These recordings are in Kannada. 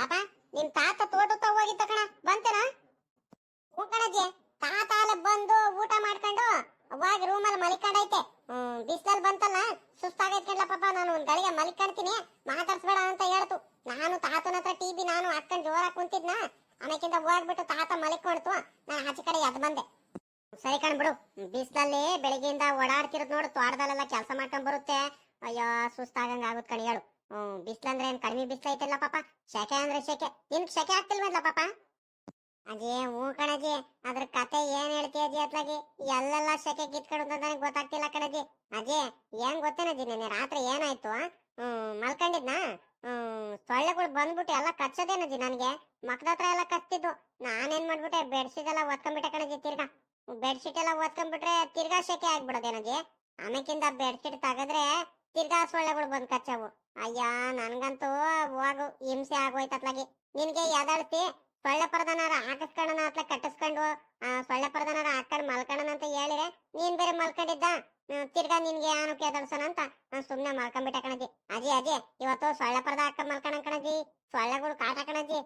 ಪಾಪ, ನಿನ್ ತಾತ ತೋಟಕ್ಕೆ ಹೋಗಿದ್ದ ಕಣ, ಬಂತೇನ? ಕಣಜ್ಜಿ, ತಾತ ಬಂದು ಊಟ ಮಾಡ್ಕೊಂಡು ಅವಾಗ ರೂಮಲ್ಲಿ ಮಲಿಕೊಂಡೈತೆ. ಹ್ಮ್, ಬಿಸ್ಲಲ್ಲಿ ಬಂತಲ್ಲ, ಸುಸ್ತಾಗೈತ್ ಕಣ್ಲ ಪಾಪ, ನಾನು ಒಂದ್ ಗಳಿಗೆ ಮಲಿಕೊಂಡ್ತೀನಿ ಮಾತಾಡ್ಸ್ಬೇಡ ಅಂತ ಹೇಳ್ತು. ನಾನು ತಾತನ ಹತ್ರ ಟಿವಿ ನಾನು ಹಾಕೊಂಡ್ ಜೋರಾಗಿ ಕುಂತಿದ್ನ, ಆಮೇಕಿಂದ ಹೋಗ್ಬಿಟ್ಟು ತಾತ ಮಲಿಕೊಂಡ್ತು, ನಾನು ಆಚೆ ಕಡೆ ಎದ್ ಬಂದೆ. ಸರಿ ಕಣ್ಬಿಡು ಬಿಸ್ಲಲ್ಲಿ ಬೆಳಿಗ್ಗೆಯಿಂದ ಓಡಾಡ್ತಿರೋದ್ ನೋಡು, ತೋಟದಲ್ಲೆಲ್ಲ ಕೆಲಸ ಮಾಡ್ಕೊಂಡ್ ಬರುತ್ತೆ. ಅಯ್ಯೋ, ಸುಸ್ತಾಗಂಗ ಆಗುತ್ತೆ ಕಣಿ ಹೇಳು. ಹ್ಮ್, ಬಿಸ್ಲಂದ್ರೆ ಏನ್ ಕಡಿಮೆ ಬಿಸ್ಲೈತಲ್ಲ ಪಾಪ. ಶೆಕೆ ಅಂದ್ರೆ ಶೆಕೆ. ನಿನ್ ಶೆಕೆ ಆಗ್ತಿಲ್ವಲ್ಲ ಪಾಪ? ಅಜಿ ಹೂ ಕಣಜಿ. ಅದ್ರ ಕತೆ ಏನ್ ಹೇಳ್ತೀಯ ಅಜ್ಜಿ ಅತ್ಲಾಗಿ ಎಲ್ಲೆಲ್ಲ ಶೆಕೆ ಕಿತ್ಕೊಂಡು ಅಂತ ನನಗೆ ಗೊತ್ತಾಗ್ತಿಲ್ಲ ಕಣಜಿ. ಅಜಿ, ಏನ್ ಗೊತ್ತೇನಜ್ಜಿ ನಿನ್ನೆ ರಾತ್ರಿ ಏನಾಯ್ತು ಹ್ಮ್, ಮಲ್ಕೊಂಡಿದ್ನಾ? ಹ್ಮ್, ಸೊಳ್ಳೆಗಳು ಬಂದ್ಬಿಟ್ಟು ಎಲ್ಲ ಕಚ್ಚೋದೇನಜ್ಜಿ ನನಗೆ? ಮಕ್ಕದ ಹತ್ರ ಎಲ್ಲ ಕಚ್ತಿದ್ದು. ನಾನೇನ್ ಮಾಡ್ಬಿಟ್ಟೆ, ಬೆಡ್ಶೀಟ್ ಎಲ್ಲ ಒತ್ಕೊಂಡ್ಬಿಟ್ಟೆ ಕಣಜಿ ತಿರ್ಗಾ. ಬೆಡ್ಶೀಟ್ ಎಲ್ಲ ಒತ್ಕೊಂಡ್ಬಿಟ್ರೆ ತಿರ್ಗಾ ಶೆಕೆ ಆಗ್ಬಿಡೋದೇನಜ್ಜಿ ಆಮೇಕಿಂದ ಬೆಡ್ಶೀಟ್ ತಗದ್ರೆ ತಿರ್ಗಾ ಸೊಳ್ಳೆಗಳು ಬಂದ್ ಕಚ್ಚವು. ಅಯ್ಯ, ನನ್ಗಂತೂ ಹೋಗು, ಹಿಂಸೆ ಆಗೋಯ್ತತ್ಲಾಗಿ. ನಿನ್ಗೆ ಎದಳ್ತಿ ಸೊಳ್ಳೆ ಪರದನಾರ ಹಾಕಿಸ್ಕೊಳ್ಳೋಣ ಅತ್ಲ ಕಟ್ಟಿಸ್ಕೊಂಡು ಸೊಳ್ಳೆ ಪರದನಾರ ಹಾಕೊಂಡು ಮಲ್ಕೊಳ್ಳೋಣ ಅಂತ ಹೇಳಿದ್ರೆ ನೀನ್ ಬೇರೆ ಮಲ್ಕೊಂಡಿದ್ದ? ತಿರ್ಗಾ ನಿನ್ಗೆ ಏನು ಕೇದಳ್ಸೋಣ ಅಂತ ನಾನು ಸುಮ್ನೆ ಮಲ್ಕೊಂಡ್ಬಿಟ್ಟೆ ಕಣಜಿ. ಅಜಿ ಅಜಿ, ಇವತ್ತು ಸೊಳ್ಳೆ ಪರದ ಹಾಕೊಂಡ್ ಮಲ್ಕೊಣ ಕಣಜಿ ಸೊಳ್ಳೆಗಳು ಕಾಟ ಕಣಜಿ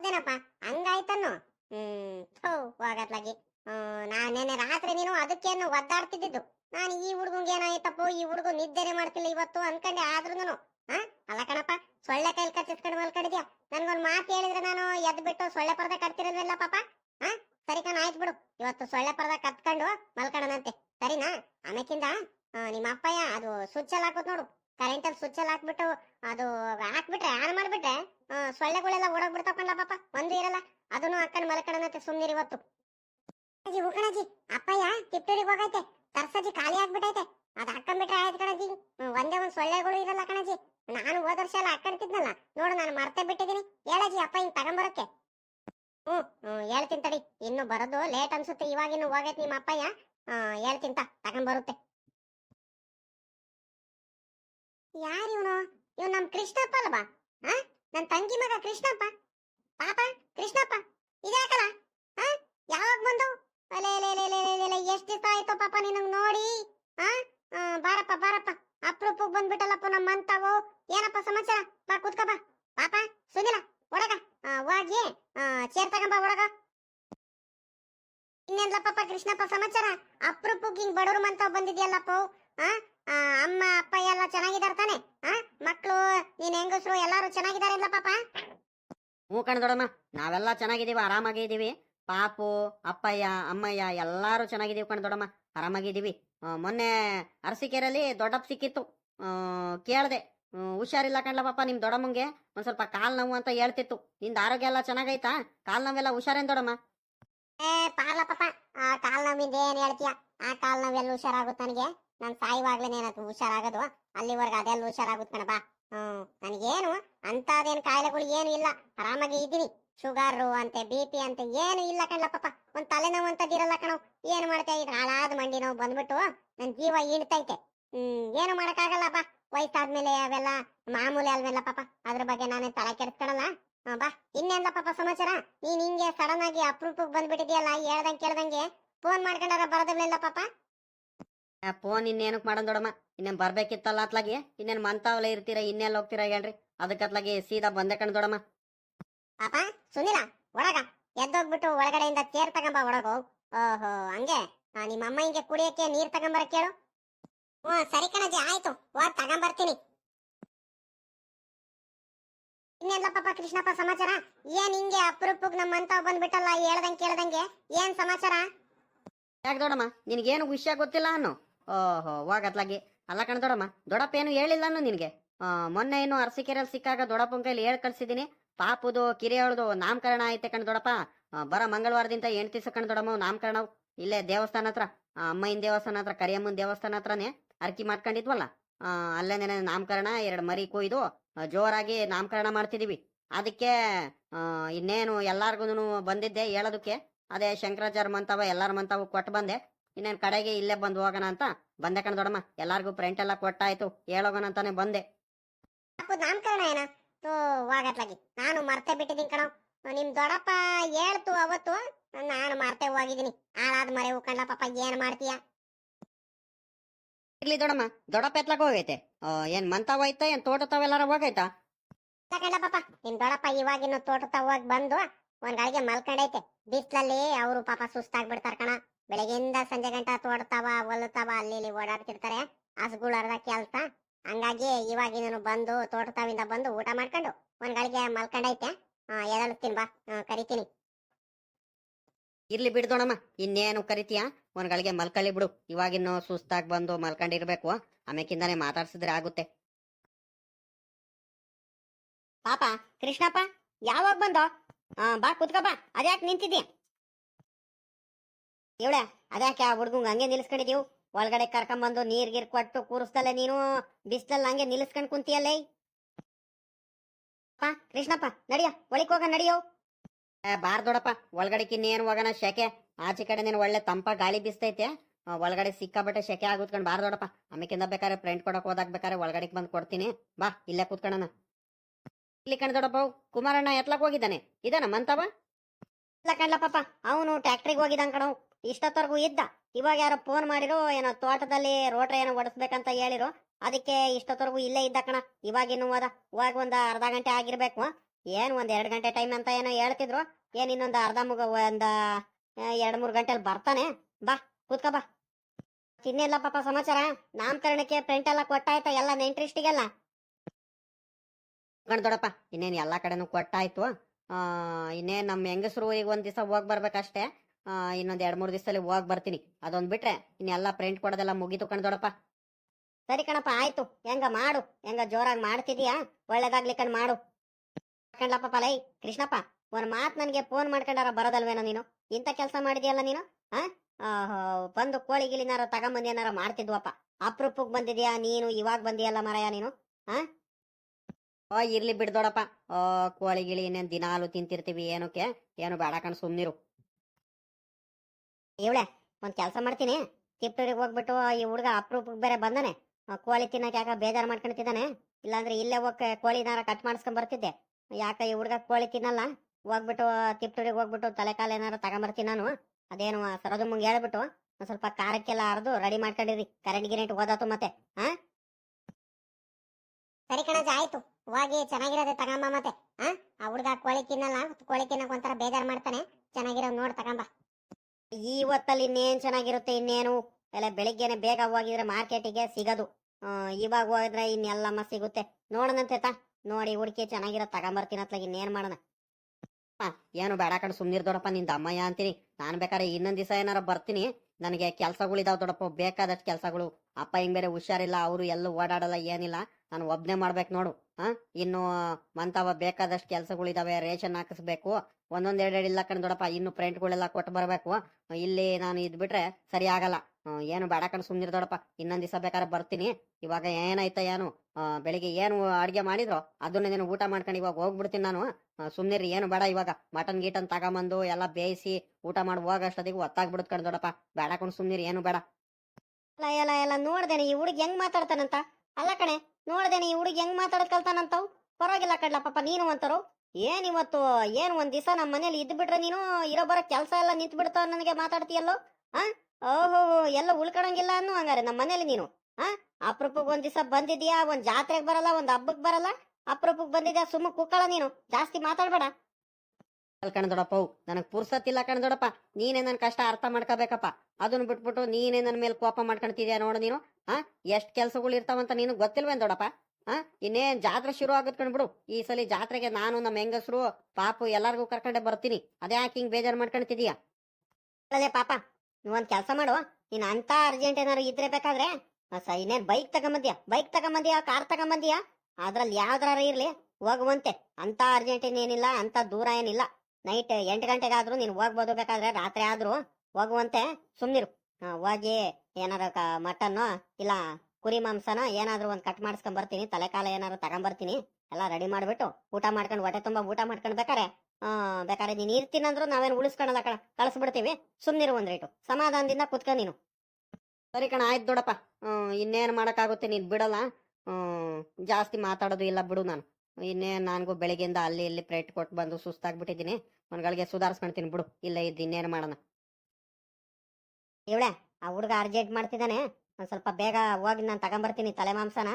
ಅದೇನಪ್ಪ ಹಂಗಾಯ್ತನ್ನು ಹ್ಮ್ ಥೂ ಹೋಗತ್ಲಾಗಿ ಹ್ಮ್ ನಾನೇನೆ ರಾತ್ರಿ ನೀನು ಅದಕ್ಕೇನು ಒದ್ದಾಡ್ತಿದ್ದಿದ್ದು ನಾನು ಈ ಹುಡುಗಂಗೆ ಏನಾಯ್ತಪ್ಪ ಈ ಹುಡುಗ ನಿದ್ದೆನೆ ಮಾಡ್ತಿಲ್ಲ ಇವತ್ತು ಅನ್ಕೊಂಡೆ ಆದ್ರೂ ಹಾ ಅಲ್ಲ ಕಣಪ್ಪ ಸೊಳ್ಳೆ ಕೈಲಿ ಕಚ್ಚಿಸ್ಕೊಂಡು ಮಲ್ಕೊಂಡಿದ್ಯಾ ನನ್ಗೊಂದ್ ಮಾತು ಹೇಳಿದ್ರೆ ನಾನು ಎದ್ ಬಿಟ್ಟು ಸೊಳ್ಳೆ ಪರ್ದ ಕಟ್ತಿರೋದಿಲ್ಲ ಪಾಪ ಹಾ ಸರಿ ಕಣ ಆಯ್ತು ಬಿಡು ಇವತ್ತು ಸೊಳ್ಳೆ ಪರ್ದ ಕತ್ಕೊಂಡು ಮಲ್ಕೊಳ್ಳೋಣಂತೆ ಸರಿನಾ? ಆಮೇಕಿಂದ ನಿಮ್ಮ ಅಪ್ಪಯ್ಯ ಅದು ಸ್ವಿಚ್ ಅಲ್ಲಿ ಹಾಕೋದ್ ನೋಡು. ಕರೆಂಟ್ ಅಲ್ಲಿ ಸ್ವಿಚ್ ಅಲ್ಲಿ ಹಾಕ್ಬಿಟ್ಟು, ಅದು ಹಾಕ್ಬಿಟ್ರೆ ಆನ್ ಮಾಡ್ಬಿಟ್ರೆ ಸೊಳ್ಳೆಗಳೆಲ್ಲ ಓಡೋಗ್ಬಿಡ್ತಾವ ಕಣ್ಲ ಪಾಪ. ಒಂದು ಇರಲ್ಲ. ಅದನ್ನು ಹಾಕೊಂಡು ಮಲ್ಕೊಳ್ಳೋಣಂತೆ ಸುಮ್ನಿರಿ ಇವತ್ತು. ಕಣಜ್ಜಿ ಅಪ್ಪಯ್ಯ ತಿಪ್ಟೂರಿಗೆ ಹೋಗೈತೆ. ತರ್ಸಜ್ಜಿ ಖಾಲಿ ಆಗ್ಬಿಟ್ಟೈತೆ ಅದ್ ಹಾಕೊಂಡ್ಬಿಟ್ರೆ ಆಯ್ತು ಕಣಜಿ. ಒಂದೇ ಒಂದ್ ಸೊಳ್ಳೆಗಳು ಇರಲ್ಲ ಕಣಜಿ. ನಾನು ಹೋದ ವರ್ಷ ಎಲ್ಲ ಹಾಕೊಂಡ್ತಿದ್ನಲ್ಲ ನೋಡು, ನಾನು ಮರ್ತೇ ಬಿಟ್ಟಿದ್ದೀನಿ. ಹೇಳಜಿ ಅಪ್ಪ ಹಿಂಗ್ ತಗೊಂಬರಕ್ಕೆ ಹ್ಮ್ ಹೇಳ್ತೀನಿ ತಡಿ. ಇನ್ನು ಬರೋದು ಲೇಟ್ ಅನ್ಸುತ್ತೆ. ಇವಾಗ ಇನ್ನು ಹೋಗೈತೆ ನಿಮ್ಮ ಅಪ್ಪಯ್ಯ. ಹೇಳ್ತೀನಿ ತಾ ತಗೊಂಬರುತ್ತೆ ಯಾರು ಇವನು? ಇವ್ ನಮ್ ಕೃಷ್ಣಪ್ಪ ಅಲ್ವಾ? ಹಾ, ನನ್ ತಂಗಿ ಮಗ ಕೃಷ್ಣಪ್ಪ. ಪಾಪ, ಕೃಷ್ಣಪ್ಪ. ಇದ್ಯಾಕಲ್ಲ? ಹಾ, ಯಾವಾಗ ಬಂದು? ಎಷ್ಟ್ ದಿವಸ ಆಯ್ತು ಪಾಪ ನಿನಗ್ ನೋಡಿ. ಹಾ ಬಾರಪ್ಪ ಬಾರಪ್ಪ. ಅಪ್ರೂಪಕ್ ಬಂದ್ಬಿಟ್ಟಲ್ಲಪ್ಪ ನಮ್ಮ ಅಂತಾವು ಏನಪ್ಪ ಸಮಾಚಾರ? ಬಾ, ಕೂತ್ಕ ಬಾ. ಪಾಪ, ಸುನಿಲ. ಒಳಗ ಆ, ಹೋಗಿ ಚೇರ್ ತಗೊಂಬ ಒಳಗ. ಇನ್ನೆಲ್ಲಪ್ಪ ಪಾಪ ಕೃಷ್ಣಪ್ಪ ಸಮಾಚಾರ? ಅಪ್ರೂಪಕ್ಕೆ ಹಿಂಗ್ ಬಡವ್ರ ಮಂತ ಬಂದಿದ್ಯಲ್ಲಪ್ಪ ಅಮ್ಮ ಅಪ್ಪ ಎಲ್ಲ ಚೆನ್ನಾಗಿದಾರ ತಾನೆ ಮಕ್ಕಳು ನೀನ್ ಹೆಂಗಸ್ರು ಎಲ್ಲಾರು ಚೆನ್ನಾಗಿದಾರೆ ಇಲ್ಲ ಪಾಪ ಹ್ಞೂ ಕಣ್ ದೊಡಮ್ಮ ನಾವೆಲ್ಲ ಚೆನ್ನಾಗಿದ್ದೀವಿ ಆರಾಮಾಗಿದ್ದೀವಿ. ಪಾಪು ಅಪ್ಪಯ್ಯ ಅಮ್ಮಯ್ಯ ಎಲ್ಲಾರು ಚೆನ್ನಾಗಿದ್ದೀವಿ ಕಣ್ ದೊಡಮ್ಮ ಆರಾಮಾಗಿದ್ದೀವಿ. ಮೊನ್ನೆ ಅರಸಿಕೆರಲ್ಲಿ ದೊಡ್ಡಪ್ಪ ಸಿಕ್ಕಿತ್ತು ಕೇಳಿದೆ. ಹುಷಾರಿಲ್ಲ ಕಣ್ಲ ಪಾಪ ನಿಮ್ ದೊಡಮ್ಮಂಗೆ. ಒಂದ್ ಸ್ವಲ್ಪ ಕಾಲ್ ನೋವು ಅಂತ ಹೇಳ್ತಿತ್ತು. ನಿಂದ ಆರೋಗ್ಯ ಎಲ್ಲ ಚೆನ್ನಾಗೈತಾ? ಕಾಲ್ ನೋವೆಲ್ಲ ಹುಷಾರೇನ್ ದೊಡಮ್ಮ? ಏ ಪಾರ್ಲ ಆ ಕಾಲ್ ನೋವಿಂದ ಏನ್ ಹೇಳ್ತೀಯ? ಆ ಕಾಲ್ ನೋವೆಲ್ಲ ಹುಷಾರಾಗುತ್ತೆ ನನಗೆ? ನಾನು ಸಾಯುವಾಗ್ಲೇ ಏನದು ಹುಷಾರಾಗೋದು? ಅಲ್ಲಿವರೆಗೆ ಅದೆಲ್ಲ ಹುಷಾರಾಗುತ್ತೆ ಕಣಪ್ಪ. ಹ್ಮ್, ನನಗೇನು ಅಂತದೇನ್ ಕಾಯಿಲೆಗಳು ಏನು ಇಲ್ಲ. ಆರಾಮಾಗಿ ಇದ್ದೀನಿ. ಶುಗರ್ ಅಂತೆ, ಬಿ ಪಿ ಅಂತೆ, ಏನು ಇಲ್ಲ ಕಣ್ಲ ಪಾಪ ಒಂದ್ ತಲೆನೋವು ಅಂತದಿರಲ್ಲ ಕಣವ್ ಏನು ಮಾಡ್ತಾ ಇದ್ರ ಹಾಳಾದ ಮಂಡಿ ನೋವು ಬಂದ್ಬಿಟ್ಟು ನನ್ ಜೀವ ಇಣ್ತೈತೆ ಹ್ಮ್, ಏನು ಮಾಡಕ್ ಬಾ ವಯಸ್ಸಾದ್ಮೇಲೆ ಅವೆಲ್ಲ ಮಾಮೂಲಿ ಅಲ್ವೆಲ್ಲ ಪಾಪ? ಅದ್ರ ಬಗ್ಗೆ ನಾನೇ ತಲೆ ಕೆಡಿಸ್ಕೊಳಲ್ಲ ಬಾ. ಇನ್ನೇನ್ ಪಾಪ ಸಮಾಚಾರ? ನೀನ್ ಹಿಂಗೆ ಸಡನ್ ಆಗಿ ಅಪ್ರೂಪಕ್ಕೆ ಬಂದ್ಬಿಟ್ಟಿದ್ಯಲ್ಲ ಹೇಳ್ದಂಗೆ ಕೇಳ್ದಂಗೆ ಫೋನ್ ಮಾಡ್ಕೊಂಡಾರ ಬರೋದಿಲ್ಲ ಪಾಪ? ಫೋನ್ ಇನ್ನೇನಕ್ ಮಾಡೋಣ ದೊಡಮ್ಮ? ಇನ್ನೇನ್ ಬರ್ಬೇಕಿತ್ತಲ್ಲ ಅತ್ಲಾಗಿ? ಇನ್ನೇನ್ ಮಂತಾವಲ್ಲ ಇರ್ತೀರ ಇನ್ನೆಲ್ಲ ಹೋಗ್ತೀರಾ ಹೇಳ್ರಿ? ಅದಕ್ಕತ್ಲಾಗಿ ಸೀದಾ ಬಂದೆ ಕಣ್ ದೊಡಮ್ಮ. ಪಾಪ ಸುನಿಲ ಒಳಗ. ಎದ್ದೋಗ್ಬಿಟ್ಟು ಒಳಗಡೆಯಿಂದ ಚೇರ್ ತಗೊಂಬ ಒಳಗು ಓಹೋ ಹಂಗೆ? ನಿಮ್ಮ ಅಮ್ಮ ಹಿಂಗೆ ಕುಡಿಯಕ್ಕೆ ನೀರ್ ತಗೊಂಬರ ಕೇಳು. ಹ್ಞೂ, ಸರಿ ಕಣಜಿ ಆಯ್ತು. ಹೋಗ್ ತಗೊಂಬರ್ತೀನಿ ಇನ್ನೆಲ್ಲ ಪಾಪ ಕೃಷ್ಣಪ್ಪ ಸಮಾಚಾರ? ಏನ್ ಹಿಂಗೆ ಅಪರೂಪಕ್ಕೆ ನಮ್ಮಂತ ಬಂದ್ಬಿಟ್ಟಲ್ಲ, ಹೇಳ್ದಂಗೆ ಕೇಳ್ದಂಗೆ? ಏನ್ ಸಮಾಚಾರ? ಯಾಕೆ ದೊಡಮ್ಮ ನಿನಗೇನು ವಿಷಯ ಗೊತ್ತಿಲ್ಲ ಅನ್ನು? ಓಹೋ ಹೋಗತ್ಲಾಗಿ ಅಲ್ಲ ಕಣ ದೊಡಮ್ಮ ದೊಡಪ್ಪ ಏನು ಹೇಳಿಲ್ಲ ಅನ್ನು ನಿನಗೆ? ಮೊನ್ನೆ ಏನು ಅರಸಿಕೆರೆಯಲ್ಲಿ ಸಿಕ್ಕಾಗ ದೊಡಪ್ಪನ ಕೈಲಿ ಹೇಳ್ ಕಳ್ಸಿದ್ದೀನಿ. ಪಾಪುದು, ಕಿರಿಯವಳದು ನಾಮಕರಣ ಐತೆ ಕಣ್ ದೊಡಪ್ಪ ಬರ ಮಂಗಳವಾರದಿಂದ ಎಂಟು ದಿವಸ ಕಣ್ ದೊಡಮ್ಮ ನಾಮಕರಣ ಇಲ್ಲೇ ದೇವಸ್ಥಾನ ಹತ್ರ ಅಮ್ಮಯ್ಯನ ದೇವಸ್ಥಾನ ಹತ್ರ, ಕರಿಯಮ್ಮನ ದೇವಸ್ಥಾನ ಹತ್ರನೇ. ಅರ್ಕಿ ಮಾಡ್ಕೊಂಡಿದ್ವಲ್ಲ ಆ, ಅಲ್ಲೇನೆ ನಾಮಕರಣ ಎರಡು ಮರಿ ಕೊಯ್ದು ಜೋರಾಗಿ ನಾಮಕರಣ ಮಾಡ್ತಿದೀವಿ. ಅದಕ್ಕೆ ಇನ್ನೇನು ಎಲ್ಲಾರ್ಗುನು ಬಂದಿದ್ದೆ ಹೇಳೋದಕ್ಕೆ. ಅದೇ ಶಂಕರಾಚಾರ್ಯ ಮಂತವ ಎಲ್ಲಾರ ಮಂತವ ಕೊಟ್ಟು ಬಂದೆ. ಇನ್ನೇನು ಕಡೆಗೆ ಇಲ್ಲೇ ಬಂದು ಹೋಗೋಣ ಅಂತ ಬಂದೆ ಕಣ ದೊಡಮ್ಮ ಎಲ್ಲಾರ್ಗೂ ಪ್ರಿಂಟ್ ಎಲ್ಲ ಕೊಟ್ಟಾಯ್ತು ಹೇಳೋಗೋಣ ಅಂತಾನೆ ಬಂದೆ. ನಾಮಕರಣ ನಾನು ಮರ್ತೆ ಬಿಟ್ಟಿದ್ದೀನಿ ಕಣ. ನಿಮ್ ದೊಡಪ್ಪ ಹೇಳ್ತು ಅವತ್ತು ನಾನು ಮರ್ತೆ ಹೋಗಿದ್ದೀನಿ. ಹಾಳಾದ ಮರೆ ಉಕ್ಕಂಡ ಪಾಪ ಏನ್ ಮಾಡ್ತೀಯ? ಇರ್ಲಿ ದೊಡಮ್ಮ ದೊಡಪ್ಪ ಎತ್ಲಾಗ ಹೋಗೈತೆ. ಏನ್ ಮಂತಾವ ಐತ ಏನ್ ತೋಟ ಎಲ್ಲಾರ ಹೋಗೈತಾ? ತಕೊಂಡ ಪಾಪ ನಿನ್ ದೊಡ್ಡಪ್ಪ ಇವಾಗಿನ್ನು ತೋಟತಾವ ಹೋಗಿ ಬಂದು ಒಂದ್ ಗಳಿಗೆ ಮಲ್ಕೊಂಡೈತೆ. ಬಿಸ್ಲಲ್ಲಿ ಅವರು ಪಾಪ ಸುಸ್ತಾಗ್ಬಿಡ್ತಾರ ಕಣ. ಬೆಳಗ್ಗೆಯಿಂದ ಸಂಜೆ ಗಂಟ ತೋಡ್ತಾವ ಹೊಲತಾವ ಅಲ್ಲಿ ಇಲ್ಲಿ ಓಡಾಡ್ತಿರ್ತಾರೆ. ಹಸುಗಳು ಅರ್ಧ ಕೆಲ್ಸ. ಹಂಗಾಗಿ ಇವಾಗಿನ ಬಂದು ತೋಟತಾವಿಂದ ಬಂದು ಊಟ ಮಾಡ್ಕೊಂಡು ಒಂದ್ ಗಳಿಗೆ ಮಲ್ಕೊಂಡೈತೆ. ಎದಳಿಸ್ತೀನಿ ಬಾ ಕರಿತೀನಿ. ಇರ್ಲಿ ಬಿಡ್ದೋಣಮ್ಮ ಇನ್ನೇನು ಕರಿತೀಯ? ಒಂದ್ಗಳಿಗೆ ಮಲ್ಕಳಿ ಬಿಡು. ಇವಾಗಿನ್ನು ಸುಸ್ತಾಗಿ ಬಂದು ಮಲ್ಕೊಂಡಿರ್ಬೇಕು. ಆಮೇಕಿಂದಾನೆ ಮಾತಾಡ್ಸಿದ್ರೆ ಆಗುತ್ತೆ. ಪಾಪ, ಕೃಷ್ಣಪ್ಪ, ಯಾವಾಗ ಬಂದೋ? ಬಾ ಕುತ್ಕಪ್ಪ ಅದ್ಯಾಕೆ ನಿಂತಿದ್ಯ ಇವಳೆ, ಅದ್ಯಾಕೆ ಆ ಹುಡ್ಗಂಗ್ ಹಂಗೆ ನಿಲ್ಸ್ಕೊಂಡಿದೀವು ಒಳಗಡೆ ಕರ್ಕೊಂಬಂದು ನೀರ್ ಗೀರ್ ಕೊಟ್ಟು ಕೂರಿಸ್ದಲ್ಲ ನೀನು? ಬಿಸ್ಲಲ್ಲಿ ಹಂಗೆ ನಿಲ್ಸ್ಕೊಂಡ್ ಕುಂತಿಯಲ್ಲೇ? ಪಾ, ಕೃಷ್ಣಪ್ಪ, ನಡಿಯ. ಒಳಿಕ್ ಹೋಗ, ನಡಿಯೋ. ಒಳಗಡೆ ಕಿನ್ನೇನು ಹೋಗೋಣ, ಶೆಕೆ. ಆಚೆ ಕಡೆ ನೀನು ಒಳ್ಳೆ ತಂಪ ಗಾಳಿ ಬಿಸ್ತೈತೆ ಒಳಗಡೆ ಸಿಕ್ಕಾಬಟ್ಟೆ ಶೆಕೆ ಆಗುತ್ಕೊಂಡು ಬಾರ ದೊಡಪ್ಪ. ಆಮೇಕಿಂದ ಬೇಕಾದ್ರೆ ಪ್ರಿಂಟ್ ಕೊಡಕ್ ಹೋದಾಗ ಬೇಕಾದ್ರೆ ಒಳಗಡೆ ಬಂದು ಕೊಡ್ತೀನಿ. ಬಾ, ಇಲ್ಲೇ ಕೂತ್ಕೊಳ್ಳೋಣ ಇಲ್ಲಿ ಕಣ ದೊಡಪ್ಪ, ಕುಮಾರಣ್ಣ ಎತ್ಲಕ್ ಹೋಗಿದ್ದಾನೆ. ಇದಾನ ಮಂತವ? ಇಲ್ಲ ಕಣ್ಲ ಪಾಪ, ಅವನು ಟ್ಯಾಕ್ಟ್ರಿಗೆ ಹೋಗಿದ್ದಂಗ ಕಣವು ಇಷ್ಟೊತ್ತವರೆಗೂ ಇದ್ದ. ಇವಾಗ ಯಾರೋ ಫೋನ್ ಮಾಡಿರೋ, ಏನೋ ತೋಟದಲ್ಲಿ ರೋಟ್ರ ಏನೋ ಓಡಿಸ್ಬೇಕಂತ ಹೇಳಿರೋ. ಅದಕ್ಕೆ ಇಷ್ಟೊತ್ತವರೆಗೂ ಇಲ್ಲೇ ಇದ್ದ ಕಣ. ಇವಾಗ ಇನ್ನೂ ಹೋದ ಇವಾಗ ಒಂದು ಅರ್ಧ ಗಂಟೆ ಆಗಿರ್ಬೇಕು. ಏನು ಒಂದು ಎರಡು ಗಂಟೆ ಟೈಮ್ ಅಂತ ಏನೋ ಹೇಳ್ತಿದ್ರು. ಏನ್ ಇನ್ನೊಂದು ಅರ್ಧ ಮುಗ ಒಂದ ಎರಡ್ ಮೂರ್ ಗಂಟೆಲಿ ಬರ್ತಾನೆ. ಬಾ, ಕೂತ್ಕ ಬಾ. ಇನ್ನೆಲ್ಲ ಪಾಪ ಸಮಾಚಾರ? ನಾಮಕರಣಕ್ಕೆ ಪ್ರಿಂಟ್ ಎಲ್ಲ ಕೊಟ್ಟಾಯ್ತಾ ಎಲ್ಲ ನೆಂಟ್ರಿಸ್ಟಿಗೆಲ್ಲ? ದೊಡಪ್ಪ ಇನ್ನೇನು ಎಲ್ಲಾ ಕಡೆನೂ ಕೊಟ್ಟಾಯ್ತು. ಇನ್ನೇನ್ ನಮ್ಮ ಹೆಂಗಸರು ಈಗ ಒಂದ್ ದಿವಸ ಹೋಗ್ ಬರ್ಬೇಕಷ್ಟೇ. ಇನ್ನೊಂದ್ ಎರಡ್ ಮೂರ್ ದಿವಸದಲ್ಲಿ ಹೋಗ್ ಬರ್ತೀನಿ. ಅದೊಂದ್ ಬಿಟ್ರೆ ಇನ್ನೆಲ್ಲ ಪ್ರಿಂಟ್ ಕೊಡೋದೆಲ್ಲ ಮುಗೀತು ಕಣ್ ದೊಡಪ್ಪ ಸರಿ ಕಣಪ್ಪ, ಆಯ್ತು. ಹೆಂಗ ಮಾಡು. ಹೆಂಗ ಜೋರಾಗಿ ಮಾಡ್ತಿದೀಯಾ? ಒಳ್ಳೇದಾಗ್ಲಿ ಕಣ್ ಮಾಡು. ಕಣ್ಲಪ್ಪ ಲೈ ಕೃಷ್ಣಪ್ಪ ಒಂದ್ ಮಾತ್ ನನ್ಗೆ ಫೋನ್ ಮಾಡ್ಕೊಂಡಾರ ಬರೋದಲ್ವೇನೋ ನೀನು? ಇಂಥ ಕೆಲಸ ಮಾಡಿದ್ಯಲ್ಲ ನೀನು? ಆ? ಬಂದು ಕೋಳಿ ಗಿಲಿನಾರ ತಗೊಂಬಂದು ಏನಾರ ಮಾಡ್ತಿದ್ವಪ್ಪ. ಅಪ್ರೂಪಕ್ ಬಂದಿದ್ಯಾ ನೀನು? ಇವಾಗ ಬಂದಿಯಲ್ಲ ಮರಯ ನೀನು? ಓ ಇರ್ಲಿ ಬಿಡ್ದೋಡಪ್ಪ ಓ ಕೋಳಿ ಗಿಳಿ ಇನ್ನೇನ್ ದಿನಾಲು ತಿಂತಿರ್ತೀವಿ ಏನಕ್ಕೆ? ಏನು ಬೇಡ ಕಣ್ ಸುಮ್ನಿರು. ಇವಳೆ ಒಂದ್ ಕೆಲಸ ಮಾಡ್ತೀನಿ. ತಿಪ್ಟೂರಿಗೆ ಹೋಗ್ಬಿಟ್ಟು ಈ ಹುಡುಗ ಅಪ್ರೂಪಕ್ ಬೇರೆ ಬಂದಾನೆ. ಆ, ಕೋಳಿ ತಿನ್ನಕ್ ಯಾಕ ಬೇಜಾರ್ ಮಾಡ್ಕೊಂತಿದ್ದಾನೆ ಇಲ್ಲಾಂದ್ರೆ ಇಲ್ಲೇ ಹೋಗ್ ಕೋಳಿನಾರ ಕಟ್ ಮಾಡಿಸ್ಕೊಂಡ್ ಬರ್ತಿದ್ದೆ. ಯಾಕ ಈ ಹುಡುಗ ಕೋಳಿ ತಿನ್ನಲ್ಲ? ಹೋಗ್ಬಿಟ್ಟು ತಿಪ್ಟೂರಿಗೆ ಹೋಗ್ಬಿಟ್ಟು ತಲೆ ಕಾಲ ಏನಾರು ತಗೊಂಬರ್ತೀನಿ ನಾನು. ಅದೇನು ಸರೋಜಮ್ಮಂಗೆ ಹೇಳ್ಬಿಟ್ಟು, ಒಂದ್ ಸ್ವಲ್ಪ ಖಾರಕ್ಕೆಲ್ಲ ಅರ್ದು ರೆಡಿ ಮಾಡ್ಕೊಂಡಿರಿ. ಕರೆಂಟ್ ಗಿರೆಂಟ್ ಓದಾತು ಮತ್ತೆ ಹಾ ಸರಿ ಕಣಜ ಆಯ್ತು. ಹೋಗಿ, ಚೆನ್ನಾಗಿರೋದೆ ತಗೊಂಬ ಮತ್ತೆ, ಆ? ಹುಡುಗ ಕೋಳಿ ತಿನ್ನಲ್ಲ, ಕೋಳಿ ತಿನ್ನಕ್ ಒಂಥರ ಬೇಜಾರ್ ಮಾಡ್ತಾನೆ. ಚೆನ್ನಾಗಿರೋ ನೋಡ್, ತಗೊಂಬ. ಈ ಹೊತ್ತಲ್ಲಿ ಇನ್ನೇನ್ ಚೆನ್ನಾಗಿರುತ್ತೆ, ಇನ್ನೇನು? ಎಲ್ಲ ಬೆಳಿಗ್ಗೆನೆ ಬೇಗ ಹೋಗಿದ್ರೆ ಮಾರ್ಕೆಟಿಗೆ ಸಿಗೋದು. ಇವಾಗ ಹೋಗಿದ್ರೆ ಇನ್ನೆಲ್ಲಮ್ಮ ಸಿಗುತ್ತೆ. ನೋಡೋಣಂತೆ ತಾ. ನೋಡಿ, ಹುಡುಕಿ ಚೆನ್ನಾಗಿರೋ ತಗೊಂಬರ್ತೀನಿ ಅತ್ಲಾಗ, ಇನ್ನೇನ್ ಮಾಡೋಣ? ಏನು ಬೇಡ ಕಣ್, ಸುಮ್ನಿರ್ ದೊಡಪ್ಪ, ನಿಂದ ಅಮ್ಮಯ್ಯ ಅಂತೀನಿ. ನಾನು ಬೇಕಾದ್ರೆ ಇನ್ನೊಂದ್ ದಿವಸ ಏನಾರ ಬರ್ತೀನಿ. ನನಗೆ ಕೆಲ್ಸಗಳಿದಾವ್ ದೊಡಪ್ಪ, ಬೇಕಾದಷ್ಟು ಕೆಲ್ಸಗಳು. ಅಪ್ಪ ಹಿಂಗ್ ಬೇರೆ ಹುಷಾರಿಲ್ಲ, ಅವರು ಎಲ್ಲೂ ಓಡಾಡಲ್ಲ, ಏನಿಲ್ಲ. ನಾನು ಒಬ್ನೇ ಮಾಡ್ಬೇಕು ನೋಡು. ಹಾ? ಇನ್ನು ಮಂತವ ಬೇಕಾದಷ್ಟು ಕೆಲ್ಸಗಳಿದಾವೆ, ರೇಷನ್ ಹಾಕಿಸ್ಬೇಕು. ಒಂದೊಂದ್ ಎರಡೆರಡು ಇಲ್ಲ ಕಣ್ ದೊಡಪ್ಪ, ಇನ್ನು ಪ್ರಿಂಟ್ಗಳೆಲ್ಲ ಕೊಟ್ಟು ಬರ್ಬೇಕು. ಇಲ್ಲಿ ನಾನು ಇದ್ಬಿಟ್ರೆ ಸರಿ ಆಗಲ್ಲ ಏನು ಬೇಡ ಕಣ್, ಸುಮ್ನಿರ್ ದೊಡಪ್ಪ. ಇನ್ನೊಂದ್ ದಿವಸ ಬೇಕಾದ್ರೆ ಬರ್ತೀನಿ. ಇವಾಗ ಏನಾಯ್ತ ಏನು? ಬೆಳಿಗ್ಗೆ ಏನು ಅಡ್ಗೆ ಮಾಡಿದ್ರು, ಅದನ್ನ ನೀನು ಊಟ ಮಾಡ್ಕೊಂಡು ಇವಾಗ ಹೋಗ್ಬಿಡ್ತೀನಿ ನಾನು. ಸುಮ್ನಿರಿ, ಏನು ಬೇಡ ಇವಾಗ. ಮಟನ್, ಗೀಟನ್ ತಗೊಂಬಂದು ಎಲ್ಲ ಬೇಯಿಸಿ ಊಟ ಮಾಡಿ ಹೋಗೋಷ್ಟೊತ್ತಿಗೆ ಒತ್ತಾಗ್ಬಿಡುತ್ತೆ ಕಣ್ ದೊಡಪ್ಪ. ಬೇಡ ಸುಮ್ಮನೆ ಸುಮ್ನಿರಿ, ಏನು ಬೇಡ. ಅಲ್ಲ ಎಲ್ಲ ಎಲ್ಲ ನೋಡ್ದೇನೆ ಈ ಹುಡುಗ ಹೆಂಗ್ ಮಾತಾಡ್ತಾನಂತ? ಅಲ್ಲ ಕಣೆ ನೋಡ್ದೇನೆ ಈ ಹುಡುಗ ಹೆಂಗ್ ಮಾತಾಡೋದ್ ಕಲ್ತಾನಂತವ್? ಪರವಾಗಿಲ್ಲ ಕಡ್ಲ ಪಾಪ, ನೀನು ಅಂತಾರು ಏನ್ ಇವತ್ತು, ಏನ್ ಒಂದ್ ದಿವಸ ನಮ್ಮ ಮನೇಲಿ ಇದ್ ಬಿಟ್ರೆ ನೀನು ಇರೋ ಬರೋ ಕೆಲಸ ಎಲ್ಲ ನಿಂತ್ ಬಿಡ್ತಾವ ನನಗೆ ಮಾತಾಡ್ತೀಯಲ್ಲೋ? ಆ? ಓಹೋ, ಎಲ್ಲ ಉಳ್ಕೊಳಂಗಿಲ್ಲ ಅನ್ನು ಹಂಗಾರೆ ನಮ್ಮ ಮನೇಲಿ ನೀನು. ಆ? ಅಪ್ರೂಪಕ್ ಒಂದ್ ದಿವಸ ಬಂದಿದ್ಯಾ? ಒಂದ್ ಜಾತ್ರೆಗ್ ಬರಲ್ಲ? ಒಂದ್ ಹಬ್ಬಕ್ ಬರಲ್ಲ? ಅಪ್ರೂಪಕ್ ಬಂದಿದ್ಯಾ? ಸುಮ್ಮ ಕುಕ್ಕಳ ನೀನು. ಜಾಸ್ತಿ ಮಾತಾಡ್ಬೇಡ. ಅಲ್ ಕಣ್ ದೊಡಪ್ಪ ನನಗ್ ಪುರ್ಸತ್ತಿಲ್ಲ ಕಣ್ ದೊಡಪ್ಪ ನೀನೇ ನನ್ ಕಷ್ಟ ಅರ್ಥ ಮಾಡ್ಕೋಬೇಕಪ್ಪ. ಅದನ್ನ ಬಿಟ್ಬಿಟ್ಟು ನೀನೇ ನನ್ ಮೇಲೆ ಕೋಪ ಮಾಡ್ಕೊಂತಿದ್ಯಾ ನೋಡು ನೀನು. ಹಾ ಎಷ್ಟ್ ಕೆಲ್ಸಗಳು ಇರ್ತಾವಂತ ನೀನು ಗೊತ್ತಿಲ್ವೇನ್ ದೊಡಪ್ಪ ಹಾ ಇನ್ನೇನ್ ಜಾತ್ರೆ ಶುರು ಆಗತ್ ಕಣ್ಬಿಡು ಈ ಸಲ ಜಾತ್ರೆಗೆ ನಾನು ನಮ್ಮ ಹೆಂಗಸರು, ಪಾಪು ಎಲ್ಲಾರ್ಗೂ ಕರ್ಕೊಂಡೆ ಬರ್ತೀನಿ. ಅದ್ಯಾಕೆ ಹಿಂಗ್ ಬೇಜಾರ್ ಮಾಡ್ಕೊಂತಿದೀಯ? ಅಲ್ಲೇ ಪಾಪ ನೀವೊಂದ್ ಕೆಲಸ ಮಾಡು. ನೀನ್ ಅಂತ ಅರ್ಜೆಂಟ್ ಏನಾರು ಇದ್ರೆ ಬೇಕಾದ್ರೆ ಇನ್ನೇನ್ ಬೈಕ್ ತಗೊಂಬಂದ್ಯಾ? ಬೈಕ್ ತಗೊಂಬಂದ್ಯಾ? ಕಾರ್ ತಗೊಂಬಂದ್ಯಾ? ಅದ್ರಲ್ಲಿ ಯಾವ್ದಾರ ಇರ್ಲಿ ಹೋಗುವಂತೆ. ಅಂತ ಅರ್ಜೆಂಟ್ ಏನಿಲ್ಲ ಅಂತ ದೂರ ಏನಿಲ್ಲ. ನೈಟ್ ಎಂಟು ಗಂಟೆಗಾದ್ರೂ ನೀನ್ ಹೋಗ್ಬೋದು ಬೇಕಾದ್ರೆ ರಾತ್ರಿ ಆದ್ರೂ ಹೋಗುವಂತೆ. ಸುಮ್ನಿರು. ಆ, ಹೋಗಿ ಏನಾರ ಮಟನ್ನು ಇಲ್ಲ ಕುರಿ ಮಾಂಸನ ಏನಾದ್ರೂ ಒಂದ್ ಕಟ್ ಮಾಡಿಸ್ಕೊಂಡ್ ಬರ್ತೀನಿ ತಲೆಕಾಲ ಏನಾದ್ರು ತಗೊಂಬರ್ತೀನಿ. ಎಲ್ಲ ರೆಡಿ ಮಾಡ್ಬಿಟ್ಟು ಊಟ ಮಾಡ್ಕೊಂಡು ಹೊಟ್ಟೆ ತುಂಬಾ ಊಟ ಮಾಡ್ಕೊಂಡು ಬೇಕಾರೆ ಬೇಕಾದ್ರೆ ನೀನ್ ಇರ್ತೀನಂದ್ರೂ ನಾವೇನು ಉಳಿಸ್ಕೊಳಲ್ಲ ಕಣ, ಕಳಿಸ್ಬಿಡ್ತೀವಿ. ಸುಮ್ಮನಿರು ಒಂದ್ ರೇಟು. ಸಮಾಧಾನದಿಂದ ಕುತ್ಕ ನೀನು. ಸರಿ ಕಣ, ಆಯ್ತು ದೊಡಪ್ಪ ಇನ್ನೇನು ಮಾಡೋಕ್ಕಾಗುತ್ತೆ ನೀನು ಬಿಡಲ್ಲ. ಜಾಸ್ತಿ ಮಾತಾಡೋದು ಇಲ್ಲ ಬಿಡು ನಾನು. ಇನ್ನೇನ್ ನನಗೂ ಬೆಳಿಗ್ಗೆಯಿಂದ ಅಲ್ಲಿ ಇಲ್ಲಿ ಪ್ಲೇಟ್ ಕೊಟ್ಟು ಬಂದು ಸುಸ್ತಾಗ್ಬಿಟ್ಟಿದ್ದೀನಿ. ಒಂದ್ಗಳಿಗೆ ಸುಧಾರಿಸ್ಕೊಂತೀನಿ ಬಿಡು. ಇಲ್ಲ ಇದ್ದು ಇನ್ನೇನು ಮಾಡೋಣ. ಇವಳೆ, ಆ ಹುಡುಗ ಅರ್ಜೆಂಟ್ ಮಾಡ್ತಿದ್ದಾನೆ. ಒಂದ್ ಸ್ವಲ್ಪ ಬೇಗ ಹೋಗಿ ನಾನು ತಗೊಂಬರ್ತೀನಿ ತಲೆ ಮಾಂಸನ.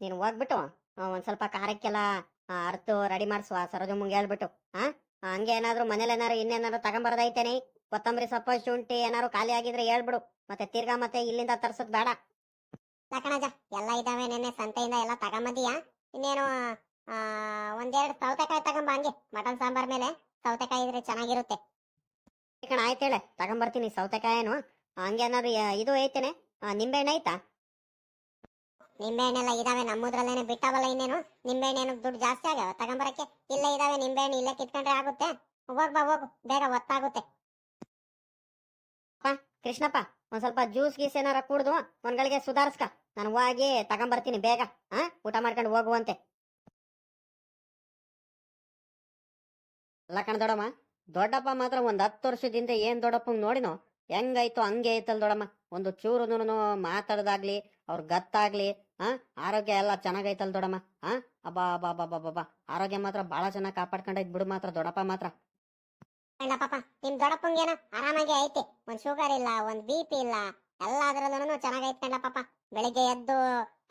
ನೀನು ಹೋಗ್ಬಿಟ್ಟು ಒಂದು ಒಂದ್ ಸ್ವಲ್ಪ ಖಾರಕ್ಕೆಲ್ಲ ಅರ್ತು ರೆಡಿ ಮಾಡಿಸುವ ಸರೋಜ ಮುಂಗೆ ಹೇಳ್ಬಿಟ್ಟು ಹಾ ಹಂಗೆ ಏನಾದ್ರು ಮನೇಲಿ ಏನಾರು ಇನ್ನೇನಾದ್ರು ತಗೊಂಬರ್ದೈತೇನೆ. ಕೊತ್ತಂಬರಿ ಸೊಪ್ಪು ಶುಂಠಿ ಏನಾರು ಖಾಲಿ ಆಗಿದ್ರೆ ಹೇಳ್ಬಿಡು. ಮತ್ತೆ ತಿರ್ಗಾ ಮತ್ತೆ ಇಲ್ಲಿಂದ ತರ್ಸದ್ ಬೇಡ. ಲಕ್ಕಣಜ ಎಲ್ಲ ಇದಾವೆ ನೆನ್ನೆ ಸಂತೆಯಿಂದ ಎಲ್ಲ ತಗೊಂಬಂದಿಯ? ಇನ್ನೇನು ಆ, ಒಂದೆರಡು ಸೌತೆಕಾಯಿ ತಗೊಂಬ ಹಂಗೆ ಮಟನ್ ಸಾಂಬಾರ್ ಮೇಲೆ. ಸೌತೆಕಾಯಿ ಇದ್ರೆ ಚೆನ್ನಾಗಿರುತ್ತೆ. ಕಣ ಆಯ್ತೇಳೆ ತಗೊಂಬರ್ತೀನಿ ಸೌತೆಕಾಯೇನು. ಹಂಗೆ ಏನಾದ್ರು ಇದು ಐತೇನೆ. ನಿಂಬೆಹಣ್ಣು ಐತಾ? ನಿಂಬೆಹಣ್ಣೆಲ್ಲ ಇದಾವೆ, ನಮ್ಮದ್ರಲ್ಲೇನೆ ಬಿಟ್ಟಾವಲ್ಲ ಇನ್ನೇನು? ನಿಂಬೆಹಣ್ಣೇನು ದುಡ್ಡು ಜಾಸ್ತಿ ಆಗ್ಯಾವ, ತಗೊಂಬರಕ್ಕೆ? ಇಲ್ಲ ಇದಾವೆ ನಿಂಬೆಹಣ್ಣು ಇಲ್ಲೇ ಕಿತ್ಕೊಂಡ್ರೆ ಆಗುತ್ತೆ. ಹೋಗ್ ಬಾ, ಹೋಗು, ಬೇಗ ಒತ್ತಾಗುತ್ತೆ ಕೃಷ್ಣಪ್ಪ, ಒಂದ್ ಸ್ವಲ್ಪ ಜ್ಯೂಸ್ ಗೀಸ್ ಏನಾರ ಕುಡ್ದು ಒಂದ್ಗಳಿಗೆ ಸುಧಾರಿಸ್ಕ. ನಾನು ಹೋಗಿ ತಗೊಂಬರ್ತೀನಿ, ಬೇಗ ಹಾ ಊಟ ಮಾಡ್ಕೊಂಡು ಹೋಗುವಂತೆ. ಲಕ್ಕಣ ದೊಡಮ್ಮ ದೊಡ್ಡಪ್ಪ ಮಾತ್ರ ಒಂದ್ ಹತ್ತು ವರ್ಷದಿಂದ ಏನ್ ದೊಡ್ಡಪ್ಪ ನೋಡಿನೋ? ಹೆಂಗಾಯ್ತು, ಹಂಗೆ ಐತಲ್ ದೊಡಮ್ಮ ಒಂದು ಚೂರು ಮಾತಾಡೋದಾಗ್ಲಿ, ಅವ್ರ ಗತ್ತಾಗ್ಲಿ ಹಾ ಆರೋಗ್ಯ ಎಲ್ಲ ಚೆನ್ನಾಗೈತಲ್ ದೊಡಮ್ಮ. ಹಾ ಅಬ್ಬಾ ಅಬ್ಬಾ ಅಬ್ಬಾ ಅಬ್ಬಾ ಅಬ್ಬಾ ಆರೋಗ್ಯ ಮಾತ್ರ ಬಹಳ ಚೆನ್ನಾಗಿ ಕಾಪಾಡ್ಕೊಂಡೈತ್ ಬಿಡು ಮಾತ್ರ ದೊಡ್ಡಪ್ಪ ಮಾತ್ರ. ಅಲ್ಲ ಪಾಪ ನಿಮ್ ದೊಡ್ಡಪ್ಪಂಗೇನೋ ಆರಾಮಾಗಿ ಐತೆ. ಒಂದ್ ಶುಗರ್ ಇಲ್ಲ ಒಂದ್ ಬಿ ಪಿ ಇಲ್ಲ ಎಲ್ಲಾದ್ರಲ್ಲೂ ಚೆನ್ನಾಗೈತೆ ಕಂಡ ಪಾಪ. ಬೆಳಿಗ್ಗೆ ಎದ್ದು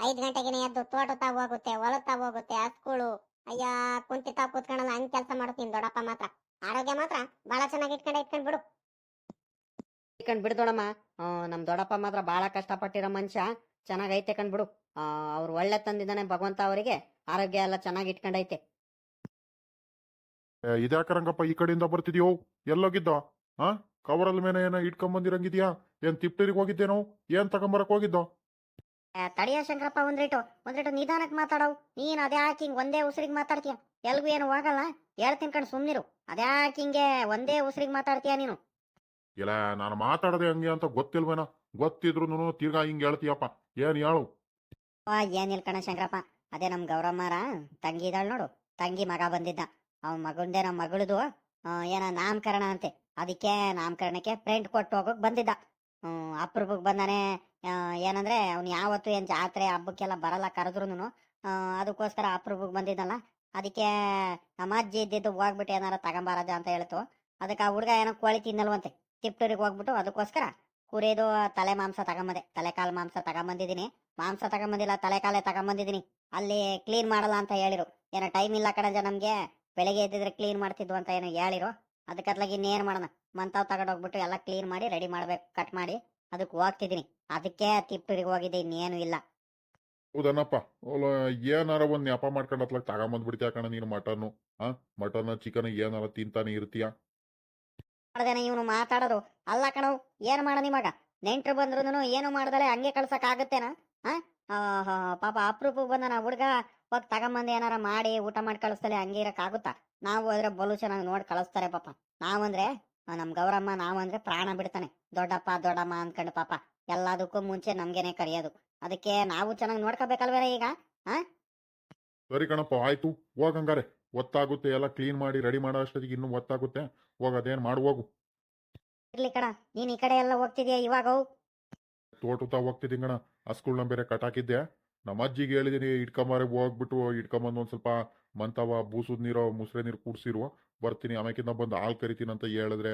ಐದ್ ಗಂಟೆಗೆ ಎದ್ದು ತೋಟತಾ ಹೋಗುತ್ತೆ ಹೊಲತಾ ಹೋಗುತ್ತೆ ಹಸ್ಗಳು ಅಯ್ಯ ಕುಂತಿತಾ ಕೂತ್ಕೊಳ್ಳಲ್ಲ ಹಂಗ್ ಕೆಲಸ ಮಾಡುತ್ತೆ ನಿಮ್ ದೊಡ್ಡಪ್ಪ ಮಾತ್ರ. ಆರೋಗ್ಯ ಮಾತ್ರ ಬಹಳ ಚೆನ್ನಾಗಿ ಇಟ್ಕೊಂಡ ಇಟ್ಕೊಂಡ್ ಬಿಡು. ಇಟ್ಕೊಂಡ್ ಬಿಡು ದೊಡಮ್ಮ. ಆ, ನಮ್ ದೊಡ್ಡಪ್ಪ ಮಾತ್ರ ಬಹಳ ಕಷ್ಟಪಟ್ಟಿರೋ ಮನುಷ್ಯ. ಚೆನ್ನಾಗೈತೆ ಕಣ್ಬಿಡು ಆ ಅವ್ರು ಒಳ್ಳೆ ತಂದಿದ್ದಾನೆ ಭಗವಂತ ಅವರಿಗೆ ಆರೋಗ್ಯ ಎಲ್ಲ ಚೆನ್ನಾಗಿ ಇಟ್ಕೊಂಡೈತೆ. ಇದ್ಯಾಕ ರಂಗಪ್ಪ ಈ ಕಡೆಯಿಂದ ಬರ್ತಿದ್ಯೋ? ಎಲ್ಲೋಗಿದ್ದ? ಹಾ ಕವರಲ್ ಮೇಲೆ ಏನೋ ಇಟ್ಕೊಂಬಂದಿರಂಗಿದ್ಯಾ ಏನ್ ತಿಪ್ಟರಿಗೆ ಹೋಗಿದ್ದೇನೋ? ಏನ್ ತಗೊಂಬರಕ್ ಹೋಗಿದ್ದೋ? ತಡಿಯ ಶಂಕರಪ್ಪ ಒಂದ್ರಿಟು ಒಂದ್ರಿಟು ನಿಧಾನಕ್ ಮಾತಾಡವು. ನೀನ್ ಅದ್ಯಾಕೆ ಹಿಂಗ್ ಒಂದೇ ಉಸಿರಿಗೆ ಮಾತಾಡ್ತೀಯ? ಎಲ್ಗೂ ಏನು ಹೋಗಲ್ಲ? ಹೇಳ್ತೀನಿ ಕಣ್ ಸುಮ್ನಿರು ಅದ್ಯಾಕೆ ಹಿಂಗೆ ಒಂದೇ ಉಸಿರಿಗೆ ಮಾತಾಡ್ತೀಯ ನೀನು? ಇಲ್ಲ ನಾನು ಮಾತಾಡದೆ ಹಂಗೆ ಅಂತ ಗೊತ್ತಿಲ್ವೇನ? ಗೊತ್ತಿದ್ರು ತಿರ್ಗಾ ಹಿಂಗ್ ಹೇಳ್ತೀಯಪ್ಪ. ಏನ್ ಹೇಳು ಆ, ಏನಿಲ್ ಕಣ ಶಂಕರಪ್ಪ. ಅದೇ ನಮ್ ಗೌರಮ್ಮರ ತಂಗಿ ಇದಾಳ್ ನೋಡು. ತಂಗಿ ಮಗ ಬಂದಿದ್ದ. ಅವನ್ ಮಗಂದೇ ನಮ್ಮ ಮಗಳದು ಏನ ನಾಮಕರಣ ಅಂತೆ. ಅದಕ್ಕೆ ನಾಮಕರಣಕ್ಕೆ ಪ್ರಿಂಟ್ ಕೊಟ್ಟು ಹೋಗಕ್ ಬಂದಿದ್ದ. ಹ್ಮ್ ಅಪ್ರೂಪಕ್ ಬಂದಾನೆ ಏನಂದ್ರೆ ಅವ್ನು ಯಾವತ್ತು ಏನ್ ಜಾತ್ರೆ ಹಬ್ಬಕ್ಕೆಲ್ಲ ಬರಲ್ಲ ಕರೆದ್ರುನು ಅದಕ್ಕೋಸ್ಕರ ಅಪ್ರೂಪಕ್ ಬಂದಿದ್ದಲ್ಲ. ಅದಕ್ಕೆ ನಮ್ಮ ಅಜ್ಜಿ ಇದ್ದಿದ್ದು ಹೋಗ್ಬಿಟ್ಟು ಏನಾರ ತಗೊಂಬಾರದ ಅಂತ ಹೇಳ್ತು. ಅದಕ್ಕೆ ಆ ಹುಡ್ಗ ಏನೋ ಕೋಳಿ ತಿನ್ನಲ್ವಂತೆ. ತಿಪ್ಟೂರಿಗೆ ಹೋಗ್ಬಿಟ್ಟು ಅದಕ್ಕೋಸ್ಕರ ಕುರಿದು ತಲೆ ಮಾಂಸ ತಗೊಂಬಂದೆ. ತಲೆಕಾಲು ಮಾಂಸ ತಗೊಂಬಂದಿದ್ದೀನಿ. ಮಾಂಸ ತಗೊಂಬಂದಿಲ್ಲ ತಲೆಕಾಲೇ ತಗೊಂಬಂದಿದ್ದೀನಿ. ಅಲ್ಲಿ ಕ್ಲೀನ್ ಮಾಡಲ್ಲ ಅಂತ ಹೇಳಿರು. ಏನೋ ಟೈಮ್ ಇಲ್ಲ ಕಣಜ ನಮಗೆ. ಬೆಳಗ್ಗೆ ಎದ್ದಿದ್ರೆ ಕ್ಲೀನ್ ಮಾಡ್ತಿದ್ವು ಅಂತ ಏನೋ ಹೇಳಿರು. ಅದಕ್ಕತ್ಲಾಗಿ ಇನ್ನೇನ್ ಮಾಡೋಣ? ಮಂತಾವ್ ತಗೊಂಡೋಗ್ಬಿಟ್ಟು ಎಲ್ಲ ಕ್ಲೀನ್ ಮಾಡಿ ರೆಡಿ ಮಾಡ್ಬೇಕು ಕಟ್ ಮಾಡಿ ಅದಕ್ಕೆ ಹೋಗ್ತಿದ್ದೀನಿ. ಅದಕ್ಕೆ ತಿಪ್ಪೂರಿಗೆ ಹೋಗಿದ್ದೆ, ಇನ್ನೇನು ಇಲ್ಲ. ಹೌದನಪ್ಪ. ಏನಾರ ಒಂದ್ ನೆಪ ಮಾಡ್ಕೊಂಡು ಅತ್ಲಾಗ ತಗೊಂಬಂದ್ಬಿಡ್ತೀಯ ಕಣ ನೀನು ಮಟನ್ ಆ? ಮಟನ್ ಚಿಕನ್ ಏನಾರ ತಿಂತಾನೆ ಇರ್ತೀಯ? ಮಾಡ್ದೇನೆ ಇವನು ಮಾತಾಡೋದು. ಅಲ್ಲ ಕಣವು ಏನು ಮಾಡ ನಿಮಗ? ನೆಂಟ್ರು ಬಂದ್ರು ಏನು ಮಾಡ್ದಲೆ? ಹಂಗೆ ಕಳ್ಸಕ್ ಆಗತ್ತೇನ ಹಾ ಪಾಪ ಅಪ್ರೂಪಕ್ಕೆ ಬಂದ ನಾ ಹುಡ್ಗ. ಹೋಗಿ ತಗೊಂಬಂದು ಏನಾರ ಮಾಡಿ ಊಟ ಮಾಡಿ ಕಳಿಸ್ತಲೆ, ಹಂಗೆ ಇರಕ್ ಆಗುತ್ತಾ ನಾವು ಹೋದ್ರೆ ಬಲು ಚೆನ್ನಾಗಿ ನೋಡಿ ಕಳಿಸ್ತಾರೆ ಪಾಪ. ನಾವಂದ್ರೆ ನಮ್ ಗೌರಮ್ಮ ನಾವಂದ್ರೆ ಪ್ರಾಣ ಬಿಡ್ತಾನೆ. ದೊಡ್ಡಪ್ಪ, ದೊಡ್ಡಮ್ಮ ಅನ್ಕೊಂಡು ಪಾಪ. ಎಲ್ಲದಕ್ಕೂ ಮುಂಚೆ ನಮ್ಗೆನೆ ಕರೆಯೋದು. ಅದಕ್ಕೆ ನಾವು ಚೆನ್ನಾಗಿ ನೋಡ್ಕೋಬೇಕಲ್ವೇನ ಈಗ? ಸರಿ ಕಣಪ್ಪ, ಆಯ್ತು. ಹೋಗಂಗಾರೆ ಒತ್ತಾಗುತ್ತೆ ಎಲ್ಲ ಕ್ಲೀನ್ ಮಾಡಿ ರೆಡಿ ಮಾಡೋ ಅಷ್ಟೊತ್ತಿಗೆ ಇನ್ನೂ ಒತ್ತಾಗುತ್ತೆ. ಹೋಗ ಅದೇನ್ ಮಾಡು ಹೋಗು. ಇರ್ಲಿ ಕಣ ನೀನ್ ಈ ಕಡೆ ಎಲ್ಲ ಹೋಗ್ತಿದ್ಯಾ ಇವಾಗ? ಅವು ತೋಟುತ್ತಾ ಹೋಗ್ತಿದ್ದೀನಿ ಕಣ ಹಸ್ಗಳ್ನ ಬೇರೆ ಕಟಾಕಿದ್ದೆ ನಮ್ಮ ಅಜ್ಜಿಗೆ ಹೇಳಿದ್ದೀನಿ ಇಟ್ಕೊಂಬಾರೆ ಹೋಗ್ಬಿಟ್ಟು ಇಟ್ಕೊಂಬಂದು ಒಂದು ಸ್ವಲ್ಪ ಮಂತವ ಬೂಸುದ್ ನೀರೋ ಮುಸ್ರೆ ನೀರು ಕುಡ್ಸಿರು. ಬರ್ತೀನಿ ಆಮೇಕಿಂದ ಬಂದು ಹಾಲು ಕರಿತೀನಿ ಅಂತ ಹೇಳಿದ್ರೆ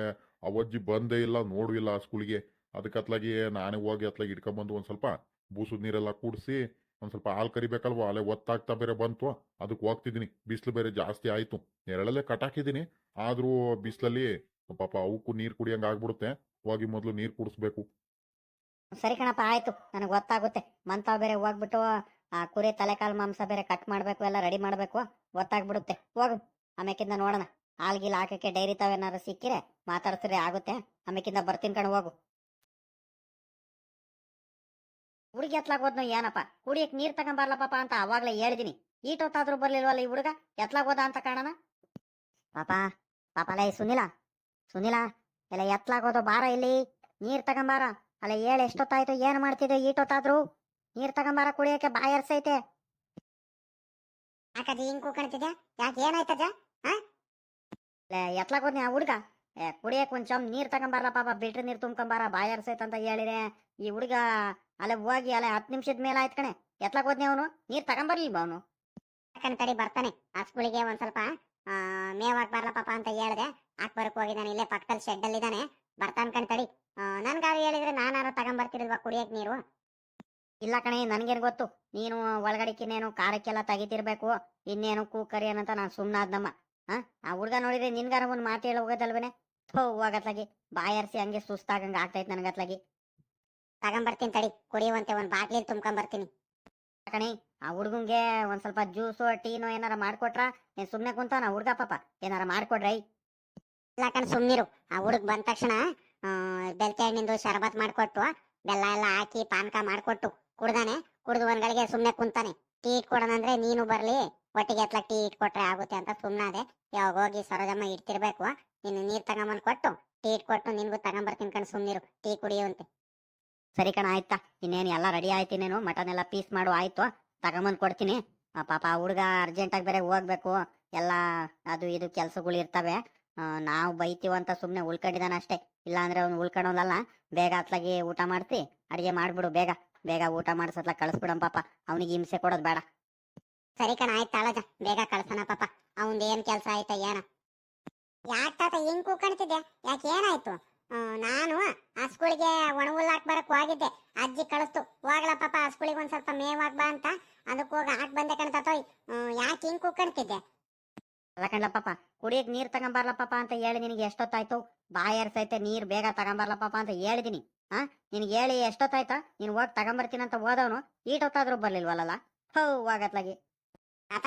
ಅವಜ್ಜಿ ಬಂದೇ ಇಲ್ಲ ನೋಡು ಇಲ್ಲ ಸ್ಕೂಲ್ಗೆ ಅದಕ್ಕೆ ಅತ್ಲಾಗಿ ನಾನೇ ಹೋಗಿ ಅತ್ಲಾಗಿ ಇಟ್ಕೊಂಬಂದು ಒಂದ್ ಸ್ವಲ್ಪ ಬೂಸುದ್ ನೀರೆಲ್ಲ ಕೂಡಿಸಿ ಒಂದ್ ಸ್ವಲ್ಪ ಹಾಲು ಕರಿಬೇಕಲ್ವ? ಅಲ್ಲೇ ಒತ್ತಾಗ್ತಾ ಬೇರೆ ಬಂತು. ಅದಕ್ಕೆ ಹೋಗ್ತಿದ್ದೀನಿ. ಬಿಸಿಲು ಬೇರೆ ಜಾಸ್ತಿ ಆಯ್ತು. ನೆರಳಲ್ಲೇ ಕಟಾಕಿದ್ದೀನಿ ಆದ್ರೂ ಬಿಸಿಲಲ್ಲಿ ಪಾಪ ಅವಕ್ಕೂ ನೀರು ಕುಡಿಯಂಗ ಆಗ್ಬಿಡುತ್ತೆ. ಹೋಗಿ ಮೊದಲು ನೀರು ಕುಡಿಸ್ಬೇಕು. ಸರಿ ಕಣಪ್ಪ, ಆಯ್ತು. ನನಗೆ ಗೊತ್ತಾಗುತ್ತೆ ಮಂತ ಬೇರೆ ಹೋಗ್ಬಿಟ್ಟು, ಆ ಕುರಿ ತಲೆಕಾಲು ಮಾಂಸ ಬೇರೆ ಕಟ್ ಮಾಡ್ಬೇಕು, ಎಲ್ಲ ರೆಡಿ ಮಾಡ್ಬೇಕು. ಗೊತ್ತಾಗ್ಬಿಡುತ್ತೆ ಹೋಗು. ಆಮೇಕಿಂದ ನೋಡೋಣ. ಹಾಲ್ಗಿಲ್ ಹಾಕಕ್ಕೆ ಡೈರಿ ತಾವೇನಾದ್ರು ಸಿಕ್ಕಿರೆ ಮಾತಾಡ್ಸಿದ್ರೆ ಆಗುತ್ತೆ. ಆಮೇಕಿಂದ ಬರ್ತೀನಿ ಕಣ, ಹೋಗು. ಹುಡುಗಿ ಎತ್ಲಾಗೋದ್ನು ಏನಪ್ಪ? ಕುಡಿಯಕ್ ನೀರ್ ತಗೊಂಬರ್ಲ ಪಾಪ ಅಂತ ಅವಾಗ್ಲೇ ಹೇಳಿದೀನಿ. ಈಟೊತ್ತಾದ್ರೂ ಬರ್ಲಿಲ್ವಲ್ಲ ಈ ಹುಡುಗ? ಎತ್ಲಾಗೋದ ಅಂತ ಕಾಣನ ಪಾಪ ಪಾಪ ಲೈ ಸುನಿಲ. ಸುನಿಲ, ಎಲ್ಲ ಎತ್ಲಾಗೋದು ಬಾರ ಇಲ್ಲಿ. ನೀರ್ ತಗೊಂಬಾರ. ಅಲ್ಲ ಹೇಳ ಎಷ್ಟೊತ್ತಾಯ್ತು, ಏನ್ ಮಾಡ್ತಿದ್ದೆ ಈಟೊತ್ತಾದ್ರು ನೀರ್ ತಗೊಂಬಾರ, ಕುಡಿಯಕ್ಕೆ ಬಾಯರ್ಸೈತೆ ಯಾಕಜ್ಜಿ ಹಿಂಗ್ ಕೂಕಣ್ತಿದ್ಯಾ ಯಾಕೆ ಏನಾಯ್ತಜ್ಜ ಎತ್ಲಾಗೋದ್ನಿ ಆ ಹುಡುಗ. ಕುಡಿಯಕ್ ಒಂದ್ ಚಮ್ ನೀರ್ ತಗೊಂಬಾರ ಪಾಪ. ಬಿಟ್ರಿ ನೀರ್ ತುಂಬ್ಕೊಂಬಾರ ಬಾಯರ್ಸೈತ್ ಅಂತ ಹೇಳಿದ್ರೆ ಈ ಹುಡ್ಗ ಅಲ್ಲೇ ಹೋಗಿ ಅಲ್ಲ ಹತ್ತು ನಿಮಿಷದ ಮೇಲೆ ಆಯ್ತು ಕಣೆ. ಎತ್ಲಕ್ ಹೋದ್ನಿ ಅವನು. ನೀರ್ ತಗೊಂಬರ್ಲಿಲ್ವ ಅವನು? ಯಾಕಂದ್ ತಡಿ ಬರ್ತಾನೆ. ಸ್ಕೂಲಿಗೆ ಒಂದ್ ಸ್ವಲ್ಪ ಮೇವ್ ಹಾಕ್ಬಾರ್ಲ ಪಾಪ ಅಂತ ಹೇಳ್ದೆ. ಹಾಕ್ಬರಕ್ ಹೋಗಿದ್ದಾನೆ, ಇಲ್ಲೇ ಪಕ್ಕದಲ್ಲಿ ಶೆಡ್ ಅಲ್ಲಿ ಇದ್ದಾನೆ. ಬರ್ತಾನ ಕಣ್ ತಡಿ. ನನ್ಗಾರು ಹೇಳಿದ್ರೆ ನಾನಾರು ತಗೊಂಬರ್ತಿರಲ್ವಾ ಕುಡಿಯಕ್ ನೀರು? ಇಲ್ಲ ಕಣೆ, ನನ್ಗೇನ್ ಗೊತ್ತು. ನೀನು ಒಳಗಡೆಕಿನ್ನೇನು ಖಾರಕ್ಕೆಲ್ಲ ತೆಗಿತಿರ್ಬೇಕು. ಇನ್ನೇನು ಕೂಕರಿ ಅನ್ನಂತ ನಾನು ಸುಮ್ಮನಾದ್ನಮ್ಮ ಆ ಹುಡ್ಗ ನೋಡಿದ್ರೆ ನಿನ್ಗಾರ ಒಂದು ಮಾತು ಹೇಳ ಹೋಗೋದಲ್ವೇನೆ ಹೋಗತ್ಲಾಗಿ ಬಾಯರ್ಸಿ ಹಂಗೆ ಸುಸ್ತಾಗಂಗ ಆಗ್ತೈತೆ ನನಗತ್ಲಾಗಿ ತಗೊಂಬರ್ತೀನಿ ತಡಿ. ಕುಡಿಯುವಂತೆ ಒಂದ್ ಬಾಟ್ಲಿ ತುಂಬ್ಕೊಂಬರ್ತೀನಿ. ಕಣಿ ಆ ಹುಡ್ಗಂಗೆ ಒಂದ್ ಸ್ವಲ್ಪ ಜ್ಯೂಸು ಟೀನು ಏನಾರ ಮಾಡ್ಕೊಟ್ರ ನೀನ್ ಸುಮ್ನೆ ಕುಂತಾನ ಹುಡ್ಗ ಪಾಪ. ಏನಾರ ಮಾಡ್ಕೊಡ್ರೈ. ಇಲ್ಲ ಕಣ್ ಸುಮ್ನಿರು. ಆ ಹುಡುಗ್ ಬಂದ ತಕ್ಷಣ ಆ, ಬೆಲ್ತೆ ಹಣ್ಣಿಂದು ಶರಬತ್ ಮಾಡ್ಕೊಟ್ಟು ಬೆಲ್ಲ ಎಲ್ಲ ಹಾಕಿ ಪಾನಕ ಮಾಡ್ಕೊಟ್ಟು ಕುಡ್ದಾನೆ. ಕುಡ್ದು ಒಂದ್ಗಳಿಗೆ ಸುಮ್ನೆ ಕುಂತಾನೆ. ಟೀ ಇಟ್ಕೊಡೋಣಂದ್ರೆ ನೀನು ಬರ್ಲಿ. ಒಟ್ಟಿಗೆ ಎತ್ಲ ಟೀ ಇಟ್ಕೊಟ್ರೆ ಆಗುತ್ತೆ ಅಂತ ಸುಮ್ಮನಾದೆ ಯಾವಾಗ ಹೋಗಿ ಸರೋಜಮ್ಮ ಇಡ್ತಿರ್ಬೇಕು ನೀನು ನೀರ್ ತಗೊಂಬಂದ್ ಕೊಟ್ಟು ಟೀ ಇಟ್ಕೊಟ್ಟು ನಿನ್ಗೂ ತಗೊಂಬರ್ತೀನಿ ಕಣ್ ಸುಮ್ನಿರು. ಟೀ ಕುಡಿಯುವಂತೆ. ಸರಿ ಕಣ, ಆಯ್ತಾ. ಇನ್ನೇನು ಎಲ್ಲ ರೆಡಿ ಆಯ್ತಿನೇನು ಮಟನ್ ಎಲ್ಲ ಪೀಸ್ ಮಾಡು, ಆಯ್ತು. ತಗೊಂಬಂದ್ ಕೊಡ್ತೀನಿ. ಪಾಪ ಹುಡುಗ ಅರ್ಜೆಂಟಾಗಿ ಬೇರೆ ಹೋಗ್ಬೇಕು. ಎಲ್ಲ ಅದು ಇದು ಕೆಲಸಗಳು ಇರ್ತವೆ. ನಾವು ಬೈತೀವಂತ ಸುಮ್ಮನೆ ಉಳ್ಕೊಂಡಿದ್ದಾನೆ ಅಷ್ಟೇ. ಇಲ್ಲಾಂದ್ರೆ ಅವ್ನು ಉಳ್ಕೊಳೋದಲ್ಲ ಬೇಗ ಅತ್ಲಾಗಿ ಊಟ ಮಾಡ್ತಿ. ಅಡಿಗೆ ಮಾಡ್ಬಿಡು, ಬೇಗ. ಬೇಗ ಊಟ ಮಾಡಿಸತ್ಲ ಕಳಿಸ್ಬಿಡಂ ಪಾಪ. ಅವನಿಗೆ ಹಿಂಸೆ ಕೊಡೋದು ಬೇಡ. ಸರಿ ಕಣ, ಆಯ್ತಾ. ತಾಳಜ ಬೇಗ ಕಳ್ಸೋಣ ಪಾಪ. ಅವನ್ ಏನ್ ಕೆಲ್ಸ ಆಯ್ತಾ, ಏನ? ಯಾಕೆ ತಾತ ಹಿಂಗ್ ಕೂಕಣ್ತಿದ್ದೆ ಯಾಕೆ ಏನಾಯ್ತು? ನಾನು ಆ ಒಣಗುಲ್ ಒಣ ಹಾಕ್ ಬರಕ್ ಹೋಗಿದ್ದೆ. ಅಜ್ಜಿ ಕಳಿಸ್ತು ಹೋಗ್ಲ ಪಾಪ ಸ್ಕೂಲಿಗೆ ಒಂದ್ ಸ್ವಲ್ಪ ಮೇವ್ ಹಾಕ್ ಬಾ ಅಂತ. ಅದಕ್ಕೆ ಹೋಗಿ ಹಾಕ್ ಬಂದೆ ಕಣ್ತಾತೋಯ್ ಯಾಕೆ ಹಿಂಗ್ ಕೂಕಣ್ತಿದ್ದೆ? ಅಲ್ಲ ಕಣ್ಲ ಪಾಪ ಕುಡಿಯಕ್ ನೀರ್ ತಗೊಂಬರ್ಲ ಪಾಪ ಅಂತ ಹೇಳಿ ನಿನಗೆ ಎಷ್ಟೊತ್ತಾಯ್ತು? ಬಾಯರ್ಸೈತೆ ನೀರ್ ಬೇಗ ತಗೊಂಬರ್ಲ ಪಾಪ ಅಂತ ಹೇಳಿದಿನಿ. ಹಾ ನಿನ್ಗೆ ಹೇಳಿ ಎಷ್ಟೊತ್ತಾಯ್ತಾ? ನೀನ್ ಹೋಗಿ ತಗೊಂಬರ್ತೀನಿ ಅಂತ ಹೋದವನು ಈಟೊತ್ತಾದ್ರೂ ಬರ್ಲಿಲ್ವಲ್ಲ ಹೋ ಹೋಗತ್ಲಾಗಿ ತಾತ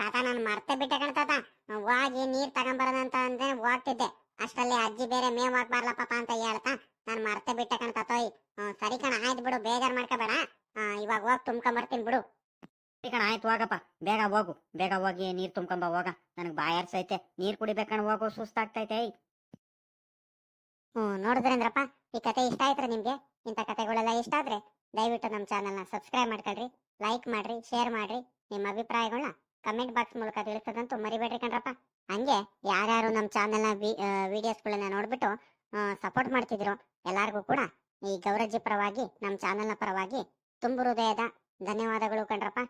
ತಾತ ನಾನು ಮರ್ತೆ ಬಿಟ್ಟೆ ಕಣ ತಾತ. ಹೋಗಿ ನೀರ್ ತಗೊಂಬರೋಣ ಅಂತ ಅಂದ್ರೆ ಹೋಗ್ತಿದ್ದೆ. ಅಷ್ಟರಲ್ಲಿ ಅಜ್ಜಿ ಬೇರೆ ಮೇವ್ ಹಾಕ್ಬಾರ್ಲ ಪಾಪ ಅಂತ ಹೇಳ್ತಾ ನಾನು ಮರ್ತೆ ಬಿಟ್ಟೆ ಕಣ ತಾತೋಯ್. ಸರಿ ಕಣ ಆಯ್ತು ಬಿಡು ಬೇಜಾರ್ ಮಾಡ್ಕೋಬೇಡ. ಇವಾಗ ಹೋಗಿ ತುಂಬ್ಕೊಂಬರ್ತೀನಿ ಬಿಡು. ಸರಿ ಕಣ ಆಯ್ತು ಹೋಗಪ್ಪ. ಬೇಗ ಹೋಗು ಬೇಗ ಹೋಗಿ ನೀರ್ ತುಂಬ್ಕೊಂಬ ಹೋಗ. ನನಗೆ ಬಾಯಾರ್ಸೈತೆ ನೀರ್ ಕುಡಿಬೇಕಣ್ಣ ಹೋಗು ಸುಸ್ತಾಗ್ತೈತೆ ಹ್ಞೂ ಹ್ಮ್ ನೋಡಿದ್ರೇಂದ್ರಪ್ಪ ಈ ಕತೆ ಇಷ್ಟ ಆಯ್ತ್ರ ನಿಮ್ಗೆ? ಇಂಥ ಕತೆಗಳೆಲ್ಲ ಇಷ್ಟ ಆದ್ರೆ ದಯವಿಟ್ಟು ನಮ್ಮ ಚಾನಲ್ನ ಸಬ್ಸ್ಕ್ರೈಬ್ ಮಾಡ್ಕೊಳ್ರಿ ಲೈಕ್ ಮಾಡ್ರಿ ಶೇರ್ ಮಾಡ್ರಿ ನಿಮ್ಮ ಅಭಿಪ್ರಾಯಗಳನ್ನ ಕಮೆಂಟ್ ಬಾಕ್ಸ್ ಮೂಲಕ ತಿಳಿಸೋದಂತೂ ಮರಿಬೇಡ್ರಿ ಕಣ್ರಪ್ಪ. ಹಂಗೆ ಯಾರ್ಯಾರು ನಮ್ಮ ಚಾನೆಲ್ನ ವಿಡಿಯೋಸ್ಗಳನ್ನ ನೋಡ್ಬಿಟ್ಟು ಸಪೋರ್ಟ್ ಮಾಡ್ತಿದ್ರು ಎಲ್ಲರಿಗೂ ಕೂಡ ಈ ಗೌರಜ್ಜಿ ಪರವಾಗಿ, ನಮ್ಮ ಚಾನೆಲ್ನ ಪರವಾಗಿ ತುಂಬ ಹೃದಯದ ಧನ್ಯವಾದಗಳು ಕಣ್ರಪ್ಪ.